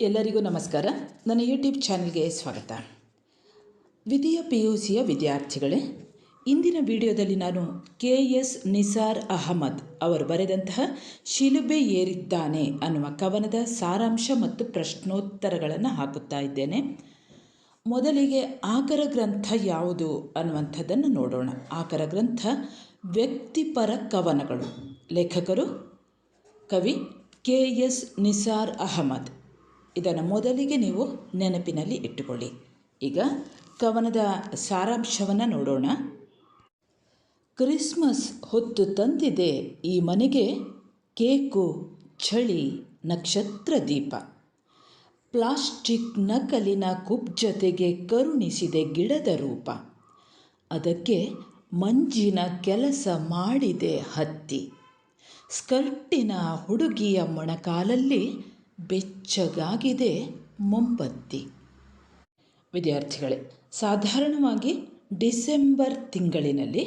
ಎಲ್ಲರಿಗೂ ನಮಸ್ಕಾರ. ನನ್ನ ಯೂಟ್ಯೂಬ್ ಚಾನಲ್ಗೆ ಸ್ವಾಗತ. ದ್ವಿತೀಯ ಪಿ ಯು ಸಿಯ ವಿದ್ಯಾರ್ಥಿಗಳೇ, ಇಂದಿನ ವಿಡಿಯೋದಲ್ಲಿ ನಾನು ಕೆ ಎಸ್ ನಿಸಾರ್ ಅಹಮದ್ ಅವರು ಬರೆದಂತಹ ಶಿಲುಬೆ ಏರಿದ್ದಾನೆ ಅನ್ನುವ ಕವನದ ಸಾರಾಂಶ ಮತ್ತು ಪ್ರಶ್ನೋತ್ತರಗಳನ್ನು ಹಾಕುತ್ತಾ ಇದ್ದೇನೆ. ಮೊದಲಿಗೆ ಆಕರ ಗ್ರಂಥ ಯಾವುದು ಅನ್ನುವಂಥದ್ದನ್ನು ನೋಡೋಣ. ಆಕರ ಗ್ರಂಥ ವ್ಯಕ್ತಿಪರ ಕವನಗಳು. ಲೇಖಕರು ಕವಿ ಕೆ ಎಸ್ ನಿಸಾರ್ ಅಹಮದ್. ಇದನ್ನು ಮೊದಲಿಗೆ ನೀವು ನೆನಪಿನಲ್ಲಿ ಇಟ್ಟುಕೊಳ್ಳಿ. ಈಗ ಕವನದ ಸಾರಾಂಶವನ್ನು ನೋಡೋಣ. ಕ್ರಿಸ್ಮಸ್ ಹೊತ್ತು ತಂದಿದೆ ಈ ಮನೆಗೆ ಕೇಕು, ಚಳಿ, ನಕ್ಷತ್ರ ದೀಪ. ಪ್ಲಾಸ್ಟಿಕ್ ನಕಲಿನ ಕುಬ್ಜತೆಗೆ ಕರುಣಿಸಿದೆ ಗಿಡದ ರೂಪ. ಅದಕ್ಕೆ ಮಂಜಿನ ಕೆಲಸ ಮಾಡಿದೆ ಹತ್ತಿ. ಸ್ಕರ್ಟಿನ ಹುಡುಗಿಯ ಮೊಣಕಾಲಲ್ಲಿ ಬೆಚ್ಚಗಾಗಿದೆ ಮೊಂಬತ್ತಿ. ವಿದ್ಯಾರ್ಥಿಗಳೇ, ಸಾಧಾರಣವಾಗಿ ಡಿಸೆಂಬರ್ ತಿಂಗಳಿನಲ್ಲಿ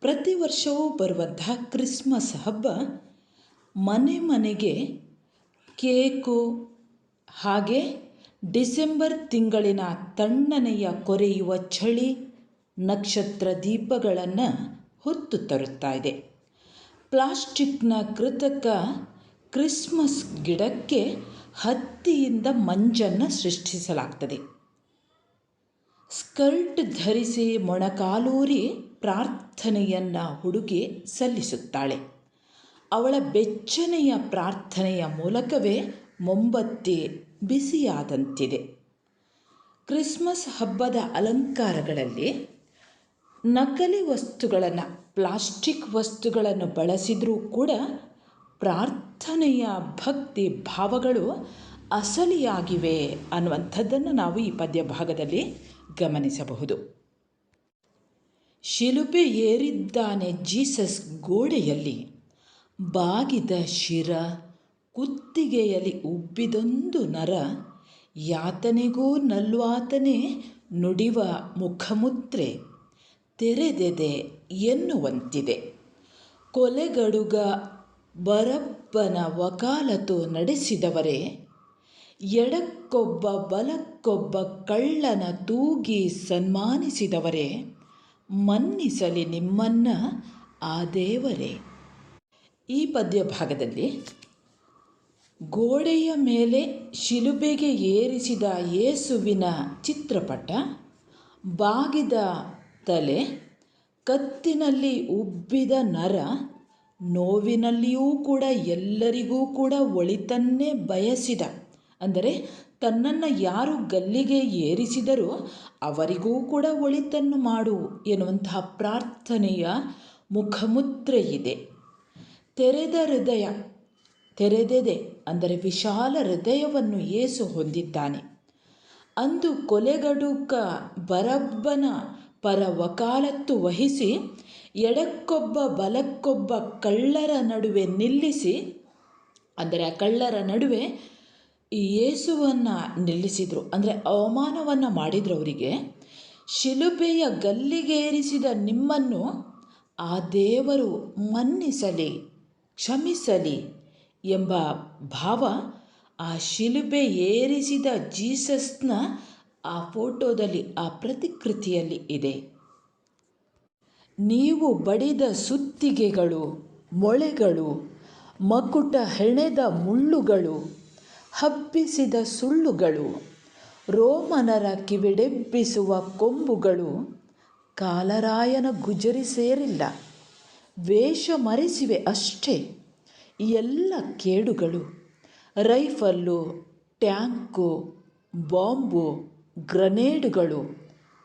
ಪ್ರತಿ ವರ್ಷವೂ ಬರುವಂತಹ ಕ್ರಿಸ್ಮಸ್ ಹಬ್ಬ ಮನೆ ಮನೆಗೆ ಕೇಕು, ಹಾಗೆ ಡಿಸೆಂಬರ್ ತಿಂಗಳಿನ ತಣ್ಣನೆಯ ಕೊರೆಯುವ ಚಳಿ, ನಕ್ಷತ್ರ ದೀಪಗಳನ್ನು ಹೊತ್ತು ತರುತ್ತಾ ಇದೆ. ಪ್ಲಾಸ್ಟಿಕ್ನ ಕೃತಕ ಕ್ರಿಸ್ಮಸ್ ಗಿಡಕ್ಕೆ ಹತ್ತಿಯಿಂದ ಮಂಜನ್ನು ಸೃಷ್ಟಿಸಲಾಗ್ತದೆ. ಸ್ಕರ್ಟ್ ಧರಿಸಿ ಮೊಣಕಾಲೂರಿ ಪ್ರಾರ್ಥನೆಯನ್ನು ಹುಡುಗಿ ಸಲ್ಲಿಸುತ್ತಾಳೆ. ಅವಳ ಬೆಚ್ಚನೆಯ ಪ್ರಾರ್ಥನೆಯ ಮೂಲಕವೇ ಮೊಂಬತ್ತಿ ಬಿಸಿಯಾದಂತಿದೆ. ಕ್ರಿಸ್ಮಸ್ ಹಬ್ಬದ ಅಲಂಕಾರಗಳಲ್ಲಿ ನಕಲಿ ವಸ್ತುಗಳನ್ನು, ಪ್ಲಾಸ್ಟಿಕ್ ವಸ್ತುಗಳನ್ನು ಬಳಸಿದರೂ ಕೂಡ ಪ್ರಾರ್ಥನೆಯ ಭಕ್ತಿ ಭಾವಗಳು ಅಸಲಿಯಾಗಿವೆ ಅನ್ನುವಂಥದ್ದನ್ನು ನಾವು ಈ ಪದ್ಯ ಭಾಗದಲ್ಲಿ ಗಮನಿಸಬಹುದು. ಶಿಲುಬೆ ಏರಿದ್ದಾನೆ ಜೀಸಸ್ ಗೋಡೆಯಲ್ಲಿ. ಬಾಗಿದ ಶಿರ ಕುತ್ತಿಗೆಯಲ್ಲಿ ಉಬ್ಬಿದೊಂದು ನರ. ಯಾತನೆಗೂ ನಲ್ವಾತನೇ ನುಡಿವ ಮುಖಮುದ್ರೆ. ತೆರೆದೆದೆ ಎನ್ನುವಂತಿದೆ. ಕೊಲೆಗಡುಗ ಬರಬ್ಬನ ವಕಾಲತು ನಡೆಸಿದವರೇ, ಎಡಕ್ಕೊಬ್ಬ ಬಲಕ್ಕೊಬ್ಬ ಕಳ್ಳನ ತೂಗಿ ಸನ್ಮಾನಿಸಿದವರೇ, ಮನ್ನಿಸಲಿ ನಿಮ್ಮನ್ನ ಆ ದೇವರೇ. ಈ ಪದ್ಯ ಭಾಗದಲ್ಲಿ ಗೋಡೆಯ ಮೇಲೆ ಶಿಲುಬೆಗೆ ಏರಿಸಿದ ಯೇಸುವಿನ ಚಿತ್ರಪಟ, ಬಾಗಿದ ತಲೆ, ಕತ್ತಿನಲ್ಲಿ ಉಬ್ಬಿದ ನರ ನೋವಿನಲ್ಲಿಯೂ ಕೂಡ ಎಲ್ಲರಿಗೂ ಕೂಡ ಒಳಿತನ್ನೇ ಬಯಸಿದ. ಅಂದರೆ ತನ್ನನ್ನು ಯಾರು ಗಲ್ಲಿಗೆ ಏರಿಸಿದರೋ ಅವರಿಗೂ ಕೂಡ ಒಳಿತನ್ನು ಮಾಡು ಎನ್ನುವಂತಹ ಪ್ರಾರ್ಥನೆಯ ಮುಖಮುದ್ರೆ ಇದೆ ತೆರೆದ ಹೃದಯ, ತೆರೆದೆದೆ ಅಂದರೆ ವಿಶಾಲ ಹೃದಯವನ್ನು ಏಸು ಹೊಂದಿದ್ದಾನೆ. ಅಂದು ಕೊಲೆಗಡುಕ ಬರಬ್ಬನ ಪರ ವಕಾಲತ್ತು ವಹಿಸಿ ಎಡಕ್ಕೊಬ್ಬ ಬಲಕ್ಕೊಬ್ಬ ಕಳ್ಳರ ನಡುವೆ ನಿಲ್ಲಿಸಿ, ಅಂದರೆ ಆ ಕಳ್ಳರ ನಡುವೆ ಈ ಯೇಸುವನ್ನು ನಿಲ್ಲಿಸಿದರು. ಅಂದರೆ ಅವಮಾನವನ್ನು ಮಾಡಿದ್ರು ಅವರಿಗೆ. ಶಿಲುಬೆಯ ಗಲ್ಲಿಗೇರಿಸಿದ ನಿಮ್ಮನ್ನು ಆ ದೇವರು ಮನ್ನಿಸಲಿ, ಕ್ಷಮಿಸಲಿ ಎಂಬ ಭಾವ ಆ ಶಿಲುಬೆ ಏರಿಸಿದ ಜೀಸಸ್ನ ಆ ಫೋಟೋದಲ್ಲಿ, ಆ ಪ್ರತಿಕೃತಿಯಲ್ಲಿ ಇದೆ. ನೀವು ಬಡಿದ ಸುತ್ತಿಗೆಗಳು, ಮೊಳೆಗಳು, ಮಕುಟ ಹೆಣೆದ ಮುಳ್ಳುಗಳು, ಹಬ್ಬಿಸಿದ ಸುಳ್ಳುಗಳು, ರೋಮನರ ಕಿವಿಡೆಬ್ಬಿಸುವ ಕೊಂಬುಗಳು, ಕಾಲರಾಯನ ಗುಜರಿ ಸೇರಿಲ್ಲ. ವೇಷ ಮರೆಸಿವೆ ಅಷ್ಟೇ. ಎಲ್ಲ ಕೇಡುಗಳು, ರೈಫಲ್ಲು, ಟ್ಯಾಂಕು, ಬಾಂಬು, ಗ್ರನೇಡುಗಳು,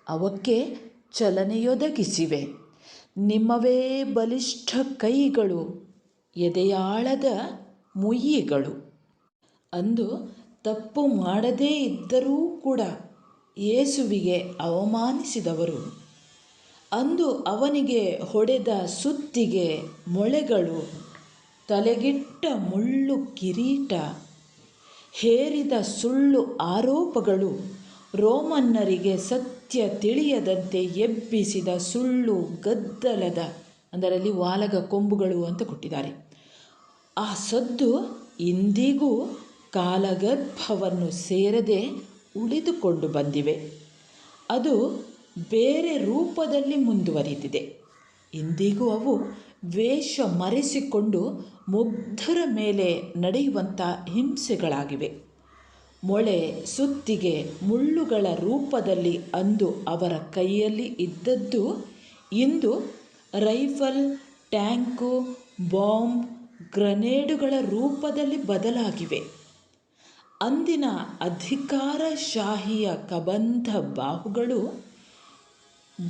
ಅವಕ್ಕೆ ಚಲನೆಯೊದಗಿಸಿವೆ. ನಿಮ್ಮವೇ ಬಲಿಷ್ಠ ಕೈಗಳು, ಎದೆಯಾಳದ ಮುಯ್ಯಿಗಳು. ಅಂದು ತಪ್ಪು ಮಾಡದೇ ಇದ್ದರೂ ಕೂಡ ಯೇಸುವಿಗೆ ಅವಮಾನಿಸಿದವರು. ಅಂದು ಅವನಿಗೆ ಹೊಡೆದ ಸುತ್ತಿಗೆ ಮೊಳೆಗಳು, ತಲೆಗಿಟ್ಟ ಮುಳ್ಳು ಕಿರೀಟ, ಹೇರಿದ ಸುಳ್ಳು ಆರೋಪಗಳು ರೋಮನ್ನರಿಗೆ ಸತ್ಯ ತಿಳಿಯದಂತೆ ಎಬ್ಬಿಸಿದ ಸುಳ್ಳು ಗದ್ದಲದ, ಅದರಲ್ಲಿ ವಾಲಗ ಕೊಂಬುಗಳು ಅಂತ ಕೊಟ್ಟಿದ್ದಾರೆ. ಆ ಸದ್ದು ಇಂದಿಗೂ ಕಾಲಗರ್ಭವನ್ನು ಸೇರದೆ ಉಳಿದುಕೊಂಡು ಬಂದಿವೆ. ಅದು ಬೇರೆ ರೂಪದಲ್ಲಿ ಮುಂದುವರಿದಿದೆ. ಇಂದಿಗೂ ಅವು ವೇಷ ಮರೆಸಿಕೊಂಡು ಮುಗ್ಧರ ಮೇಲೆ ನಡೆಯುವಂಥ ಹಿಂಸೆಗಳಾಗಿವೆ. ಮೊಳೆ ಸುತ್ತಿಗೆ ಮುಳ್ಳುಗಳ ರೂಪದಲ್ಲಿ ಅಂದು ಅವರ ಕೈಯಲ್ಲಿ ಇದ್ದದ್ದು ಇಂದು ರೈಫಲ್, ಟ್ಯಾಂಕು, ಬಾಂಬ್, ಗ್ರನೇಡುಗಳ ರೂಪದಲ್ಲಿ ಬದಲಾಗಿವೆ. ಅಂದಿನ ಅಧಿಕಾರಶಾಹಿಯ ಕಬಂಧ ಬಾಹುಗಳು,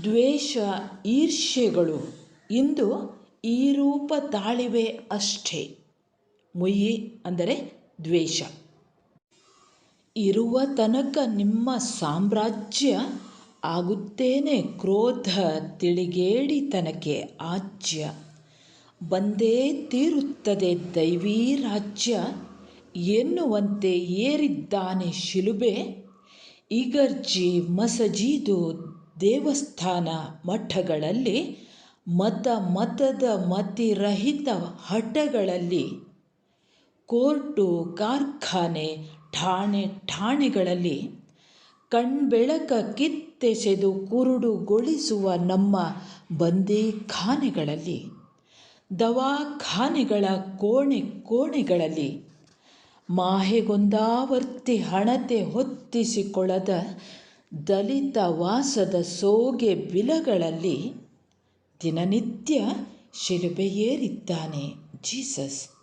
ದ್ವೇಷ ಈರ್ಷ್ಯೆಗಳು ಇಂದು ಈ ರೂಪ ತಾಳಿವೆ ಅಷ್ಟೇ. ಮುಯ್ಯಿ ಅಂದರೆ ದ್ವೇಷ. ಇರುವ ತನಕ ನಿಮ್ಮ ಸಾಮ್ರಾಜ್ಯ ಆಗುತ್ತೇನೆ ಕ್ರೋಧ ತಿಳಿಗೇಡಿತನಕ್ಕೆ ಆಜ್ಯ. ಬಂದೇ ತೀರುತ್ತದೆ ದೈವೀ ರಾಜ್ಯ. ಎನ್ನುವಂತೆ ಏರಿದ್ದಾನೆ ಶಿಲುಬೆ. ಇಗರ್ಜಿ ಮಸಜೀದು ದೇವಸ್ಥಾನ ಮಠಗಳಲ್ಲಿ, ಮತ ಮತದ ಮತಿರಹಿತ ಹಠಗಳಲ್ಲಿ ಕೋರ್ಟು ಕಾರ್ಖಾನೆ ಠಾಣೆ, ಠಾಣೆಗಳಲ್ಲಿ ಕಣ್ಬೆಳಕ ಕಿತ್ತೆಸೆದು ಕುರುಡುಗೊಳಿಸುವ ನಮ್ಮ ಬಂದೀಖಾನೆಗಳಲ್ಲಿ, ದವಾಖಾನೆಗಳ ಕೋಣೆ ಕೋಣೆಗಳಲ್ಲಿ ಮಾಹೆಗೊಂದಾವರ್ತಿ ಹಣತೆ ಹೊತ್ತಿಸಿಕೊಳ್ಳದ ದಲಿತ ವಾಸದ ಸೋಗೆ ಬಿಲಗಳಲ್ಲಿ ದಿನನಿತ್ಯ ಶಿಲುಬೆಯೇರಿದ್ದಾನೆ ಜೀಸಸ್.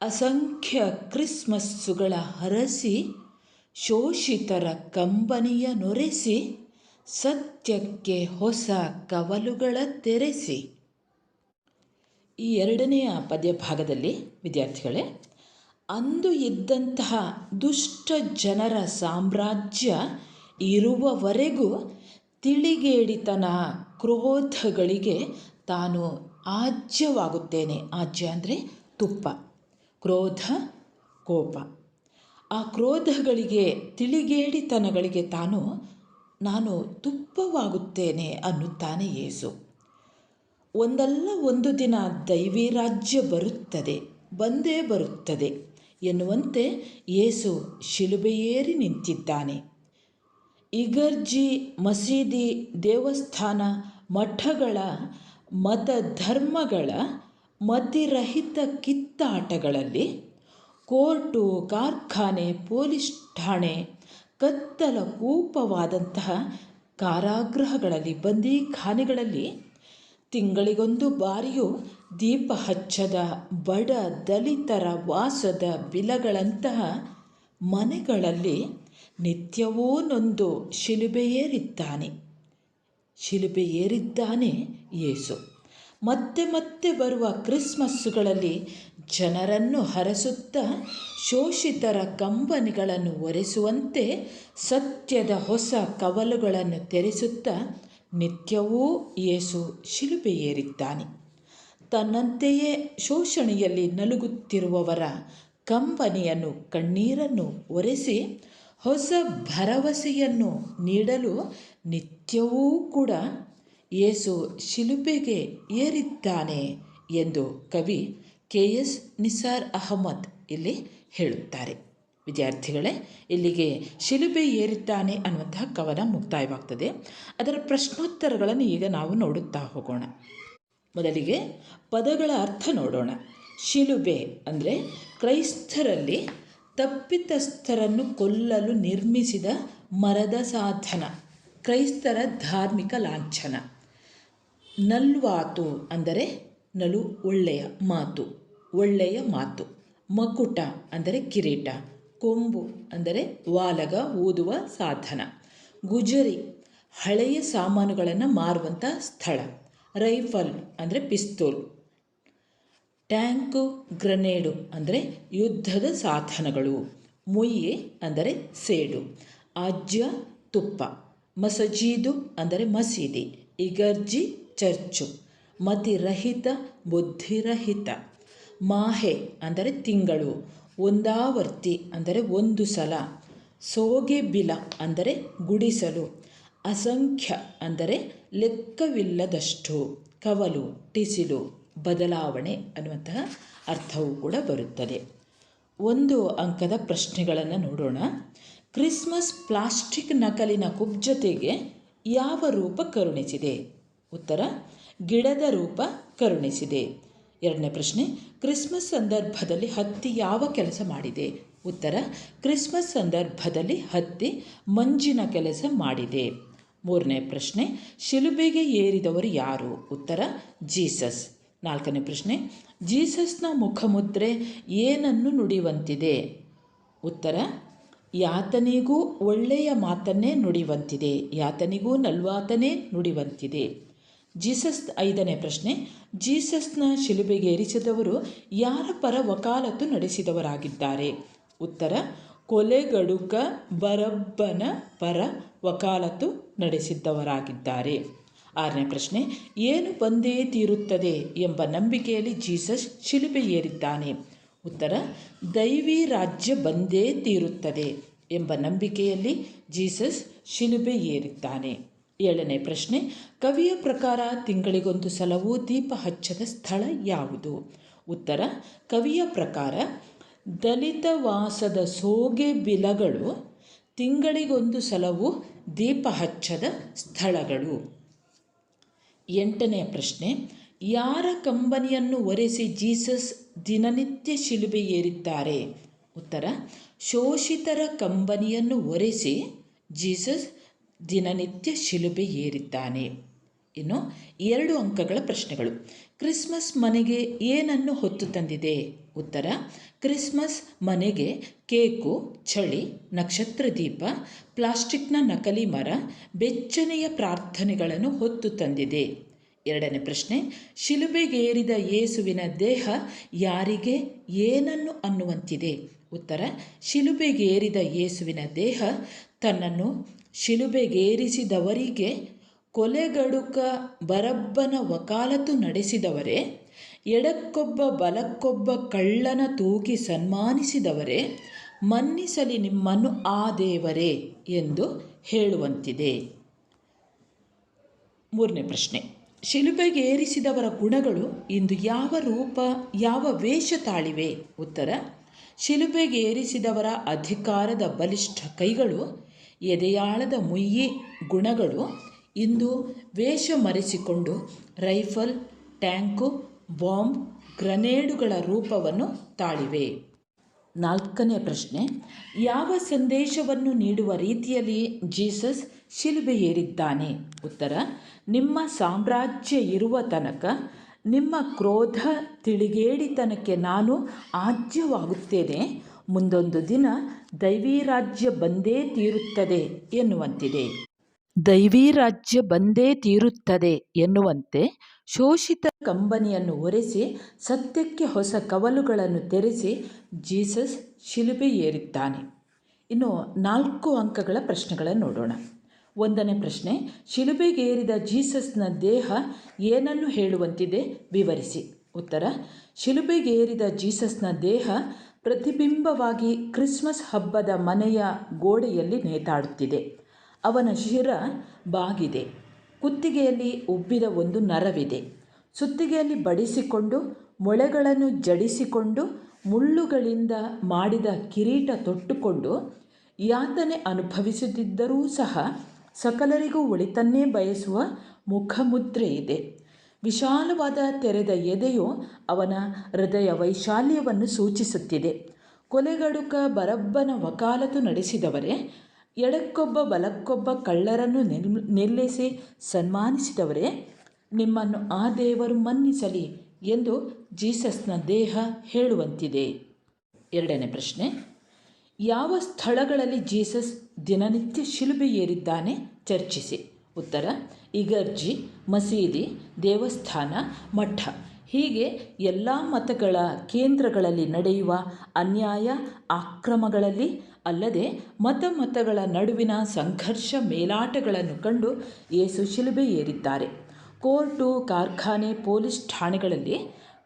ಅಸಂಖ್ಯ ಕ್ರಿಸ್ಮಸ್ಸುಗಳ ಹರಸಿ, ಶೋಷಿತರ ಕಂಬನಿಯ ನೊರೆಸಿ, ಸತ್ಯಕ್ಕೆ ಹೊಸ ಕವಲುಗಳ ತೆರೆಸಿ. ಈ ಎರಡನೆಯ ಪದ್ಯ ಭಾಗದಲ್ಲಿ ವಿದ್ಯಾರ್ಥಿಗಳೇ, ಅಂದು ಇದ್ದಂತಹ ದುಷ್ಟ ಜನರ ಸಾಮ್ರಾಜ್ಯ ಇರುವವರೆಗೂ ತಿಳಿಗೇಡಿತನ ಕ್ರೋಧಗಳಿಗೆ ತಾನು ಆಜ್ಯವಾಗುತ್ತೇನೆ. ಆಜ್ಯ ಅಂದರೆ ತುಪ್ಪ. ಕ್ರೋಧ, ಕೋಪ. ಆ ಕ್ರೋಧಗಳಿಗೆ ತಿಳಿಗೇಡಿತನಗಳಿಗೆ ತಾನು, ನಾನು ತುಪ್ಪವಾಗುತ್ತೇನೆ ಅನ್ನುತ್ತಾನೆ ಯೇಸು. ಒಂದಲ್ಲ ಒಂದು ದಿನ ದೈವಿ ರಾಜ್ಯ ಬರುತ್ತದೆ, ಬಂದೇ ಬರುತ್ತದೆ ಎನ್ನುವಂತೆ ಯೇಸು ಶಿಲುಬೆಯೇರಿ ನಿಂತಿದ್ದಾನೆ. ಇಗರ್ಜಿ ಮಸೀದಿ ದೇವಸ್ಥಾನ ಮಠಗಳ ಮತಧರ್ಮಗಳ ಮತಿರಹಿತ ಕಿತ್ತಾಟಗಳಲ್ಲಿ ಕೋರ್ಟು, ಕಾರ್ಖಾನೆ, ಪೊಲೀಸ್ ಠಾಣೆ, ಕತ್ತಲ ಕೂಪವಾದಂತಹ ಕಾರಾಗೃಹಗಳಲ್ಲಿ, ಬಂದೀಖಾನೆಗಳಲ್ಲಿ ತಿಂಗಳಿಗೊಂದು ಬಾರಿಯೂ ದೀಪ ಹಚ್ಚದ ಬಡ ದಲಿತರ ವಾಸದ ಬಿಲಗಳಂತಹ ಮನೆಗಳಲ್ಲಿ ನಿತ್ಯವೂ ನೊಂದು ಶಿಲುಬೆಯೇರಿದ್ದಾನೆ. ಶಿಲುಬೆಯೇರಿದ್ದಾನೆ ಯೇಸು. ಮತ್ತೆ ಮತ್ತೆ ಬರುವ ಕ್ರಿಸ್ಮಸ್ಸುಗಳಲ್ಲಿ ಜನರನ್ನು ಹರಸುತ್ತಾ ಶೋಷಿತರ ಕಂಬನಿಗಳನ್ನು ಒರೆಸುವಂತೆ ಸತ್ಯದ ಹೊಸ ಕವಲುಗಳನ್ನು ತೆರೆಸುತ್ತಾ ನಿತ್ಯವೂ ಯೇಸು ಶಿಲುಬೆಯೇರಿದ್ದಾನೆ. ತನ್ನಂತೆಯೇ ಶೋಷಣೆಯಲ್ಲಿ ನಲುಗುತ್ತಿರುವವರ ಕಂಬನಿಯನ್ನು ಕಣ್ಣೀರನ್ನು ಒರೆಸಿ ಹೊಸ ಭರವಸೆಯನ್ನು ನೀಡಲು ನಿತ್ಯವೂ ಕೂಡ ಯೇಸು ಶಿಲುಬೆಗೆ ಏರಿದ್ದಾನೆ ಎಂದು ಕವಿ ಕೆ ಎಸ್ ನಿಸಾರ್ ಅಹಮದ್ ಇಲ್ಲಿ ಹೇಳುತ್ತಾರೆ. ವಿದ್ಯಾರ್ಥಿಗಳೇ, ಇಲ್ಲಿಗೆ ಶಿಲುಬೆ ಏರಿದ್ದಾನೆ ಅನ್ನುವಂತಹ ಕವನ ಮುಕ್ತಾಯವಾಗ್ತದೆ. ಅದರ ಪ್ರಶ್ನೋತ್ತರಗಳನ್ನು ಈಗ ನಾವು ನೋಡುತ್ತಾ ಹೋಗೋಣ. ಮೊದಲಿಗೆ ಪದಗಳ ಅರ್ಥ ನೋಡೋಣ. ಶಿಲುಬೆ ಅಂದರೆ ಕ್ರೈಸ್ತರಲ್ಲಿ ತಪ್ಪಿತಸ್ಥರನ್ನು ಕೊಲ್ಲಲು ನಿರ್ಮಿಸಿದ ಮರದ ಸಾಧನ, ಕ್ರೈಸ್ತರ ಧಾರ್ಮಿಕ ಲಾಂಛನ. ನಲ್ವಾತು ಅಂದರೆ ನಲು ಒಳ್ಳೆಯ ಮಾತು ಒಳ್ಳೆಯ ಮಾತು. ಮಕುಟ ಅಂದರೆ ಕಿರೀಟ, ಕೊಂಬು ಅಂದರೆ ವಾಲಗ ಊದುವ ಸಾಧನ. ಗುಜರಿ, ಹಳೆಯ ಸಾಮಾನುಗಳನ್ನು ಮಾರುವಂಥ ಸ್ಥಳ. ರೈಫಲ್ ಅಂದರೆ ಪಿಸ್ತೂಲ್. ಟ್ಯಾಂಕು, ಗ್ರನೇಡು ಅಂದರೆ ಯುದ್ಧದ ಸಾಧನಗಳು. ಮುಯ್ಯಿ ಅಂದರೆ ಸೇಡು. ಅಜ್ಜ ತುಪ್ಪ. ಮಸಜೀದು ಅಂದರೆ ಮಸೀದಿ. ಇಗರ್ಜಿ ಚರ್ಚು, ಮತಿರಹಿತ, ಬುದ್ಧಿರಹಿತ. ಮಾಹೆ ಅಂದರೆ ತಿಂಗಳು, ಒಂದಾವರ್ತಿ ಅಂದರೆ ಒಂದು ಸಲ. ಸೋಗೆ ಬಿಲ ಅಂದರೆ ಗುಡಿಸಲು. ಅಸಂಖ್ಯ ಅಂದರೆ ಲೆಕ್ಕವಿಲ್ಲದಷ್ಟು. ಕವಲು, ಟಿಸಿಲು, ಬದಲಾವಣೆ ಅನ್ನುವಂತಹ ಅರ್ಥವೂ ಕೂಡ ಬರುತ್ತದೆ. ಒಂದು ಅಂಕದ ಪ್ರಶ್ನೆಗಳನ್ನು ನೋಡೋಣ. ಕ್ರಿಸ್ಮಸ್ ಪ್ಲಾಸ್ಟಿಕ್ ನಕಲಿನ ಕುಬ್ಜತೆಗೆ ಯಾವ ರೂಪ ಕರುಣಿಸಿದೆ? ಉತ್ತರ, ಗಿಡದ ರೂಪ ಕರುಣಿಸಿದೆ. ಎರಡನೇ ಪ್ರಶ್ನೆ, ಕ್ರಿಸ್ಮಸ್ ಸಂದರ್ಭದಲ್ಲಿ ಹತ್ತಿ ಯಾವ ಕೆಲಸ ಮಾಡಿದೆ? ಉತ್ತರ, ಕ್ರಿಸ್ಮಸ್ ಸಂದರ್ಭದಲ್ಲಿ ಹತ್ತಿ ಮಂಜಿನ ಕೆಲಸ ಮಾಡಿದೆ. ಮೂರನೇ ಪ್ರಶ್ನೆ, ಶಿಲುಬೆಗೆ ಏರಿದವರು ಯಾರು? ಉತ್ತರ, ಜೀಸಸ್. ನಾಲ್ಕನೇ ಪ್ರಶ್ನೆ, ಜೀಸಸ್ನ ಮುಖಮುದ್ರೆ ಏನನ್ನು ನುಡಿಯುವಂತಿದೆ ಉತ್ತರ, ಯಾತನಿಗೂ ಒಳ್ಳೆಯ ಮಾತನ್ನೇ ನುಡಿಯುವಂತಿದೆ ಯಾತನಿಗೂ ನಲ್ವಾತನೇ ನುಡಿಯುವಂತಿದೆ ಜೀಸಸ್ ಐದನೇ ಪ್ರಶ್ನೆ, ಜೀಸಸ್ನ ಶಿಲುಬೆಗೆ ಏರಿಸಿದವರು ಯಾರ ಪರ ವಕಾಲತ್ತು ನಡೆಸಿದವರಾಗಿದ್ದಾರೆ? ಉತ್ತರ ಕೊಲೆಗಡುಕ ಬರಬ್ಬನ ಪರ ವಕಾಲತ್ತು ನಡೆಸಿದ್ದವರಾಗಿದ್ದಾರೆ. ಆರನೇ ಪ್ರಶ್ನೆ, ಏನು ಬಂದೇ ತೀರುತ್ತದೆ ಎಂಬ ನಂಬಿಕೆಯಲ್ಲಿ ಜೀಸಸ್ ಶಿಲುಬೆ ಏರಿದ್ದಾನೆ? ಉತ್ತರ, ದೈವಿ ರಾಜ್ಯ ಬಂದೇ ತೀರುತ್ತದೆ ಎಂಬ ನಂಬಿಕೆಯಲ್ಲಿ ಜೀಸಸ್ ಶಿಲುಬೆ ಏರಿದ್ದಾನೆ. ಏಳನೇ ಪ್ರಶ್ನೆ, ಕವಿಯ ಪ್ರಕಾರ ತಿಂಗಳಿಗೊಂದು ಸಲವೂ ದೀಪ ಹಚ್ಚದ ಸ್ಥಳ ಯಾವುದು? ಉತ್ತರ, ಕವಿಯ ಪ್ರಕಾರ ದಲಿತ ವಾಸದ ಸೋಗೆ ಬಿಲಗಳು ತಿಂಗಳಿಗೊಂದು ಸಲವೂ ದೀಪ ಹಚ್ಚದ ಸ್ಥಳಗಳು. ಎಂಟನೆಯ ಪ್ರಶ್ನೆ, ಯಾರ ಕಂಬನಿಯನ್ನು ಒರೆಸಿ ಜೀಸಸ್ ದಿನನಿತ್ಯ ಶಿಲುಬೆ ಏರಿದ್ದಾರೆ? ಉತ್ತರ, ಶೋಷಿತರ ಕಂಬನಿಯನ್ನು ಒರೆಸಿ ಜೀಸಸ್ ದಿನನಿತ್ಯ ಶಿಲುಬೆ ಏರಿದ್ದಾನೆ. ಇನ್ನು ಎರಡು ಅಂಕಗಳ ಪ್ರಶ್ನೆಗಳು. ಕ್ರಿಸ್ಮಸ್ ಮನೆಗೆ ಏನನ್ನು ಹೊತ್ತು ತಂದಿದೆ? ಉತ್ತರ, ಕ್ರಿಸ್ಮಸ್ ಮನೆಗೆ ಕೇಕು, ಚಳಿ, ನಕ್ಷತ್ರ ದೀಪ, ಪ್ಲಾಸ್ಟಿಕ್ನ ನಕಲಿ ಮರ, ಬೆಚ್ಚನೆಯ ಪ್ರಾರ್ಥನೆಗಳನ್ನು ಹೊತ್ತು ತಂದಿದೆ. ಎರಡನೇ ಪ್ರಶ್ನೆ ಶಿಲುಬೆಗೇರಿದ ಯೇಸುವಿನ ದೇಹ ಯಾರಿಗೆ ಏನನ್ನು ಅನ್ನುವಂತಿದೆ? ಉತ್ತರ ಶಿಲುಬೆಗೇರಿದ ಯೇಸುವಿನ ದೇಹ ತನ್ನನ್ನು ಶಿಲುಬೆಗೇರಿಸಿದವರಿಗೆ ಕೊಲೆಗಡುಕ ಬರಬ್ಬನ ವಕಾಲತು ನಡೆಸಿದವರೇ, ಎಡಕ್ಕೊಬ್ಬ ಬಲಕ್ಕೊಬ್ಬ ಕಳ್ಳನ ತೂಗಿ ಸನ್ಮಾನಿಸಿದವರೇ, ಮನ್ನಿಸಲಿ ನಿಮ್ಮನ್ನು ಆ ದೇವರೇ ಎಂದು ಹೇಳುವಂತಿದೆ. ಮೂರನೇ ಪ್ರಶ್ನೆ. ಶಿಲುಬೆಗೆ ಏರಿಸಿದವರ ಗುಣಗಳು ಇಂದು ಯಾವ ರೂಪ, ಯಾವ ವೇಷ ತಾಳಿವೆ? ಉತ್ತರ. ಶಿಲುಬೆಗೆ ಏರಿಸಿದವರ ಅಧಿಕಾರದ ಬಲಿಷ್ಠ ಕೈಗಳು ಎದೆಯಾಳದ ಮುಯ್ಯಿ ಗುಣಗಳು ಇಂದು ವೇಷ ಮರೆಸಿಕೊಂಡು ರೈಫಲ್, ಟ್ಯಾಂಕು, ಬಾಂಬ್, ಗ್ರನೇಡುಗಳ ರೂಪವನ್ನು ತಾಳಿವೆ. ನಾಲ್ಕನೇ ಪ್ರಶ್ನೆ. ಯಾವ ಸಂದೇಶವನ್ನು ನೀಡುವ ರೀತಿಯಲ್ಲಿ ಜೀಸಸ್ ಶಿಲುಬೆ ಏರಿದ್ದಾನೆ ಉತ್ತರ. ನಿಮ್ಮ ಸಾಮ್ರಾಜ್ಯ ಇರುವ ತನಕ, ನಿಮ್ಮ ಕ್ರೋಧ ತಿಳಿಗೇಡಿತನಕ್ಕೆ ನಾನು ಆಜ್ಯವಾಗುತ್ತೇನೆ. ಮುಂದೊಂದು ದಿನ ದೈವಿ ರಾಜ್ಯ ಬಂದೇ ತೀರುತ್ತದೆ ಎನ್ನುವಂತಿದೆ. ದೈವಿ ರಾಜ್ಯ ಬಂದೇ ತೀರುತ್ತದೆ ಎನ್ನುವಂತೆ ಶೋಷಿತ ಕಂಬನಿಯನ್ನು ಒರೆಸಿ ಸತ್ಯಕ್ಕೆ ಹೊಸ ಕವಲುಗಳನ್ನು ತೆರೆಸಿ ಜೀಸಸ್ ಶಿಲುಬೆ ಏರಿದ್ದಾನೆ. ಇನ್ನು ನಾಲ್ಕು ಅಂಕಗಳ ಪ್ರಶ್ನೆಗಳನ್ನು ನೋಡೋಣ. ಒಂದನೇ ಪ್ರಶ್ನೆ ಶಿಲುಬೆಗೇರಿದ ಜೀಸಸ್ನ ದೇಹ ಏನನ್ನು ಹೇಳುವಂತಿದೆ? ವಿವರಿಸಿ. ಉತ್ತರ ಶಿಲುಬೆಗೇರಿದ ಜೀಸಸ್ನ ದೇಹ ಪ್ರತಿಬಿಂಬವಾಗಿ ಕ್ರಿಸ್ಮಸ್ ಹಬ್ಬದ ಮನೆಯ ಗೋಡೆಯಲ್ಲಿ ನೇತಾಡುತ್ತಿದೆ. ಅವನ ಶಿರ ಬಾಗಿದೆ. ಕುತ್ತಿಗೆಯಲ್ಲಿ ಉಬ್ಬಿದ ಒಂದು ನರವಿದೆ. ಸುತ್ತಿಗೆಯಲ್ಲಿ ಬಡಿಸಿಕೊಂಡು, ಮೊಳೆಗಳನ್ನು ಜಡಿಸಿಕೊಂಡು, ಮುಳ್ಳುಗಳಿಂದ ಮಾಡಿದ ಕಿರೀಟ ತೊಟ್ಟುಕೊಂಡು, ಯಾತನೆ ಅನುಭವಿಸುತ್ತಿದ್ದರೂ ಸಹ ಸಕಲರಿಗೂ ಒಳಿತನ್ನೇ ಬಯಸುವ ಮುಖಮುದ್ರೆ ಇದೆ. ವಿಶಾಲವಾದ ತೆರೆದ ಎದೆಯು ಅವನ ಹೃದಯ ವೈಶಾಲ್ಯವನ್ನು ಸೂಚಿಸುತ್ತಿದೆ. ಕೊಲೆಗಡುಕ ಬರಬ್ಬನ ವಕಾಲತು ನಡೆಸಿದವರೇ, ಎಡಕ್ಕೊಬ್ಬ ಬಲಕ್ಕೊಬ್ಬ ಕಳ್ಳರನ್ನು ನಿಲ್, ನಿಲ್ಲಿಸಿ ಸನ್ಮಾನಿಸಿದವರೇ, ನಿಮ್ಮನ್ನು ಆ ದೇವರು ಮನ್ನಿಸಲಿ ಎಂದು ಜೀಸಸ್ನ ದೇಹ ಹೇಳುವಂತಿದೆ. ಎರಡನೇ ಪ್ರಶ್ನೆ, ಯಾವ ಸ್ಥಳಗಳಲ್ಲಿ ಜೀಸಸ್ ದಿನನಿತ್ಯ ಶಿಲುಬೆ ಏರಿದ್ದಾನೆ ಚರ್ಚಿಸಿ. ಉತ್ತರ, ಇಗರ್ಜಿ, ಮಸೀದಿ, ದೇವಸ್ಥಾನ, ಮಠ. ಹೀಗೆ ಎಲ್ಲ ಮತಗಳ ಕೇಂದ್ರಗಳಲ್ಲಿ ನಡೆಯುವ ಅನ್ಯಾಯ ಆಕ್ರಮಗಳಲ್ಲಿ ಅಲ್ಲದೆ ಮತ ಮತಗಳ ನಡುವಿನ ಸಂಘರ್ಷ ಮೇಲಾಟಗಳನ್ನು ಕಂಡು ಏಸು ಶಿಲುಬೆ ಏರಿದ್ದಾರೆ. ಕೋರ್ಟು, ಕಾರ್ಖಾನೆ, ಪೊಲೀಸ್ ಠಾಣೆಗಳಲ್ಲಿ,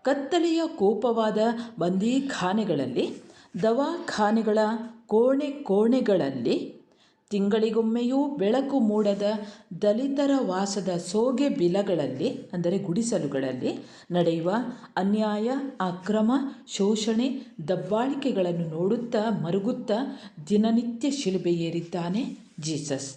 ಕತ್ತಲೆಯ ಕೋಪವಾದ ಬಂದೀಖಾನೆಗಳಲ್ಲಿ, ದವಾಖಾನೆಗಳ ಕೋಣೆ ಕೋಣೆಗಳಲ್ಲಿ ತಿಂಗಳಿಗೊಮ್ಮೆಯೂ ಬೆಳಕು ಮೂಡದ ದಲಿತರ ವಾಸದ ಸೋಗೆ ಬಿಲಗಳಲ್ಲಿ, ಅಂದರೆ ಗುಡಿಸಲುಗಳಲ್ಲಿ, ನಡೆಯುವ ಅನ್ಯಾಯ, ಅಕ್ರಮ ಶೋಷಣೆ, ದಬ್ಬಾಳಿಕೆಗಳನ್ನು ನೋಡುತ್ತಾ ಮರುಗುತ್ತಾ ದಿನನಿತ್ಯ ಶಿಲುಬೆ ಏರಿದ್ದಾನೆ ಜೀಸಸ್.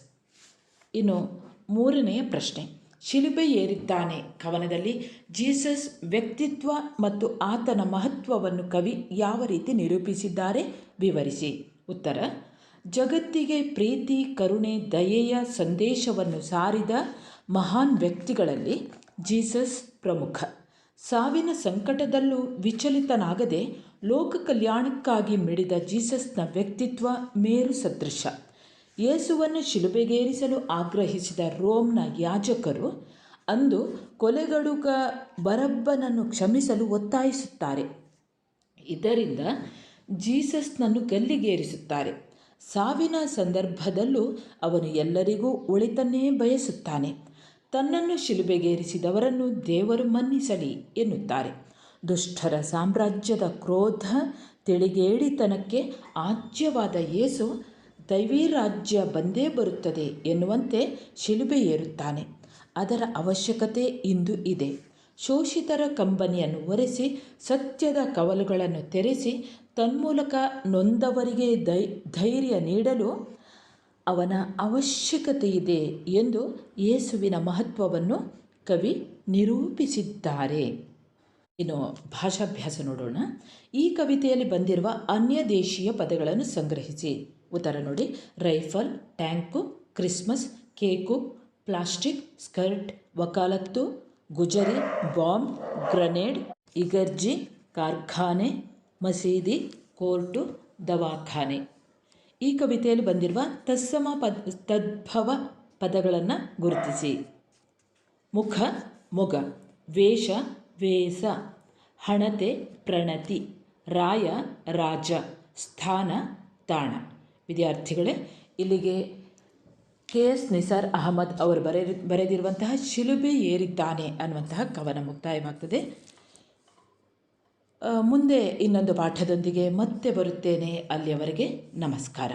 ಇನ್ನು ಮೂರನೆಯ ಪ್ರಶ್ನೆ. ಶಿಲುಬೆ ಏರಿದ್ದಾನೆ ಕವನದಲ್ಲಿ ಜೀಸಸ್ ವ್ಯಕ್ತಿತ್ವ ಮತ್ತು ಆತನ ಮಹತ್ವವನ್ನು ಕವಿ ಯಾವ ರೀತಿ ನಿರೂಪಿಸಿದ್ದಾರೆ? ವಿವರಿಸಿ. ಉತ್ತರ ಜಗತ್ತಿಗೆ ಪ್ರೀತಿ, ಕರುಣೆ, ದಯೆಯ ಸಂದೇಶವನ್ನು ಸಾರಿದ ಮಹಾನ್ ವ್ಯಕ್ತಿಗಳಲ್ಲಿ ಜೀಸಸ್ ಪ್ರಮುಖ. ಸಾವಿನ ಸಂಕಟದಲ್ಲೂ ವಿಚಲಿತನಾಗದೆ ಲೋಕ ಕಲ್ಯಾಣಕ್ಕಾಗಿ ಮಿಡಿದ ಜೀಸಸ್ನ ವ್ಯಕ್ತಿತ್ವ ಮೇರು ಸದೃಶ. ಯೇಸುವನ್ನು ಶಿಲುಬೆಗೇರಿಸಲು ಆಗ್ರಹಿಸಿದ ರೋಮ್ನ ಯಾಜಕರು ಅಂದು ಕೊಲೆಗಡುಗ ಬರಬ್ಬನನ್ನು ಕ್ಷಮಿಸಲು ಒತ್ತಾಯಿಸುತ್ತಾರೆ. ಇದರಿಂದ ಜೀಸಸ್ನನ್ನು ಗಲ್ಲಿಗೇರಿಸುತ್ತಾರೆ. ಸಾವಿನ ಸಂದರ್ಭದಲ್ಲೂ ಅವನು ಎಲ್ಲರಿಗೂ ಒಳಿತನ್ನೇ ಬಯಸುತ್ತಾನೆ. ತನ್ನನ್ನು ಶಿಲುಬೆಗೇರಿಸಿದವರನ್ನು ದೇವರು ಮನ್ನಿಸಲಿ ಎನ್ನುತ್ತಾರೆ. ದುಷ್ಟರ ಸಾಮ್ರಾಜ್ಯದ ಕ್ರೋಧ, ತಿಳಿಗೇಡಿತನಕ್ಕೆ ಆಜ್ಯವಾದ ಯೇಸು ದೈವೀ ರಾಜ್ಯ ಬಂದೇ ಬರುತ್ತದೆ ಎನ್ನುವಂತೆ ಶಿಲುಬೆ ಏರುತ್ತಾನೆ. ಅದರ ಅವಶ್ಯಕತೆ ಇಂದು ಇದೆ. ಶೋಷಿತರ ಕಂಬನಿಯನ್ನು ಒರೆಸಿ, ಸತ್ಯದ ಕವಲುಗಳನ್ನು ತೆರೆಸಿ ತನ್ಮೂಲಕ ನೊಂದವರಿಗೆ ದೈ, ಧೈರ್ಯ ನೀಡಲು ಅವನ ಅವಶ್ಯಕತೆ ಇದೆ ಎಂದು ಯೇಸುವಿನ ಮಹತ್ವವನ್ನು ಕವಿ ನಿರೂಪಿಸಿದ್ದಾರೆ. ಇನ್ನು ಭಾಷಾಭ್ಯಾಸ ನೋಡೋಣ. ಈ ಕವಿತೆಯಲ್ಲಿ ಬಂದಿರುವ ಅನ್ಯ ದೇಶೀಯ ಪದಗಳನ್ನು ಸಂಗ್ರಹಿಸಿ. ಉತ್ತರ ನೋಡಿ. Rifle, tank, Christmas, cake, plastic, skirt, ವಕಾಲತ್ತು, ಗುಜರಿ, ಬಾಂಬ್, ಗ್ರನೇಡ್, ಇಗರ್ಜಿ, ಕಾರ್ಖಾನೆ ಮಸೀದಿ, ಕೋರ್ಟು, ದವಾಖಾನೆ. ಈ ಕವಿತೆಯಲ್ಲಿ ಬಂದಿರುವ ತತ್ಸಮ ಪದ, ತದ್ಭವ ಪದಗಳನ್ನು ಗುರುತಿಸಿ. ಮುಖ, ಮೊಗ, ವೇಷ, ವೇಸ, ಹಣತೆ, ಪ್ರಣತಿ, ರಾಯ, ರಾಜ, ಸ್ಥಾನ, ತಾಣ. ವಿದ್ಯಾರ್ಥಿಗಳೇ, ಇಲ್ಲಿಗೆ ಕೆ ಎಸ್ ನಿಸಾರ್ ಅಹಮದ್ ಅವರು ಬರೆ ಬರೆದಿರುವಂತಹ ಶಿಲುಬೆ ಏರಿದ್ದಾನೆ ಅನ್ನುವಂತಹ ಕವನ ಮುಕ್ತಾಯವಾಗ್ತದೆ. ಮುಂದೆ ಇನ್ನೊಂದು ಪಾಠದೊಂದಿಗೆ ಮತ್ತೆ ಬರುತ್ತೇನೆ. ಅಲ್ಲಿಯವರೆಗೆ ನಮಸ್ಕಾರ.